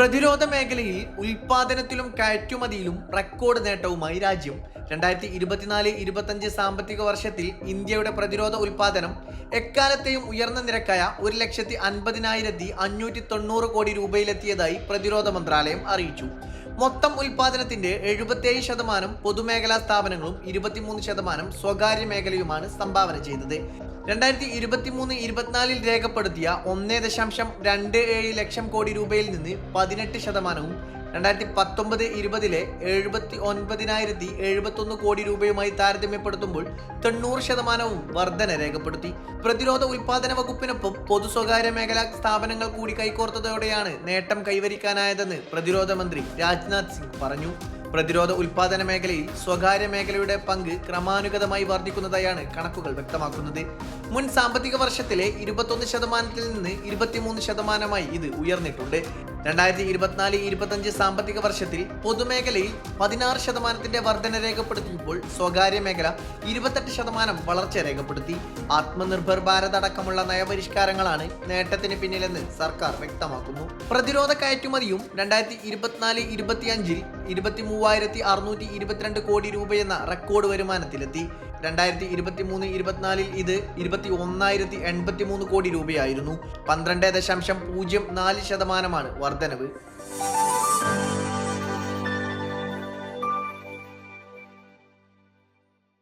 പ്രതിരോധ മേഖലയിൽ ഉൽപാദനത്തിലും കയറ്റുമതിയിലും റെക്കോർഡ് നേട്ടവുമായി രാജ്യം. രണ്ടായിരത്തി ഇരുപത്തിനാല് ഇരുപത്തഞ്ച് സാമ്പത്തിക വർഷത്തിൽ ഇന്ത്യയുടെ പ്രതിരോധ ഉൽപാദനം എക്കാലത്തെയും ഉയർന്ന നിരക്കായ ഒരു ലക്ഷത്തി അൻപതിനായിരത്തി അഞ്ഞൂറ്റി തൊണ്ണൂറ് കോടി രൂപയിലെത്തിയതായി പ്രതിരോധ മന്ത്രാലയം അറിയിച്ചു. മൊത്തം ഉൽപാദനത്തിന്റെ എഴുപത്തിയേഴ് ശതമാനം പൊതുമേഖലാ സ്ഥാപനങ്ങളും ഇരുപത്തിമൂന്ന് ശതമാനം സ്വകാര്യ മേഖലയുമാണ് സംഭാവന ചെയ്തത്. രണ്ടായിരത്തി ഇരുപത്തിമൂന്ന് ഇരുപത്തിനാലിൽ രേഖപ്പെടുത്തിയ ഒന്നേ ദശാംശം രണ്ട് ഏഴ് ലക്ഷം കോടി രൂപയിൽ നിന്ന് പതിനെട്ട് ശതമാനവും രണ്ടായിരത്തി പത്തൊമ്പത് ഇരുപതിലെ എഴുപത്തി ഒൻപതിനായിരത്തി എഴുപത്തൊന്ന് കോടി രൂപയുമായി താരതമ്യപ്പെടുത്തുമ്പോൾ തൊണ്ണൂറ് ശതമാനവും വർധന രേഖപ്പെടുത്തി. പ്രതിരോധ ഉൽപാദന വകുപ്പിനൊപ്പം പൊതു സ്വകാര്യ മേഖലാ സ്ഥാപനങ്ങൾ കൂടി കൈകോർത്തതോടെയാണ് നേട്ടം കൈവരിക്കാനായതെന്ന് പ്രതിരോധ മന്ത്രി രാജ്നാഥ് സിംഗ് പറഞ്ഞു. പ്രതിരോധ ഉൽപാദന മേഖലയിൽ സ്വകാര്യ മേഖലയുടെ പങ്ക് ക്രമാനുഗതമായി വർദ്ധിക്കുന്നതായാണ് കണക്കുകൾ വ്യക്തമാക്കുന്നത്. മുൻ സാമ്പത്തിക വർഷത്തിലെ ഇരുപത്തൊന്ന് ശതമാനത്തിൽ നിന്ന് ഇരുപത്തിമൂന്ന് ശതമാനമായി ഇത് ഉയർന്നിട്ടുണ്ട്. രണ്ടായിരത്തി ഇരുപത്തിനാല് ഇരുപത്തഞ്ച് സാമ്പത്തിക വർഷത്തിൽ പൊതുമേഖലയിൽ പതിനാറ് ശതമാനത്തിന്റെ വർധന രേഖപ്പെടുത്തിയപ്പോൾ സ്വകാര്യ മേഖല ഇരുപത്തെട്ട് ശതമാനം വളർച്ച രേഖപ്പെടുത്തി. ആത്മനിർഭർ ഭാരത് അടക്കമുള്ള നയപരിഷ്കാരങ്ങളാണ് നേട്ടത്തിന് പിന്നിലെന്ന് സർക്കാർ വ്യക്തമാക്കുന്നു. പ്രതിരോധ കയറ്റുമതിയും രണ്ടായിരത്തി ഇരുപത്തിനാല് ഇരുപത്തിയഞ്ചിൽ ഇരുപത്തി മൂവായിരത്തി അറുന്നൂറ്റി ഇരുപത്തിരണ്ട് കോടി രൂപയെന്ന റെക്കോർഡ് വരുമാനത്തിലെത്തി. രണ്ടായിരത്തി ഇരുപത്തി മൂന്ന് ഇരുപത്തിനാലിൽ ഇത് ഇരുപത്തി ഒന്നായിരത്തി എൺപത്തി മൂന്ന് കോടി രൂപയായിരുന്നു. പന്ത്രണ്ട് ദശാംശം പൂജ്യം നാല് ശതമാനമാണ് വർധനവ്.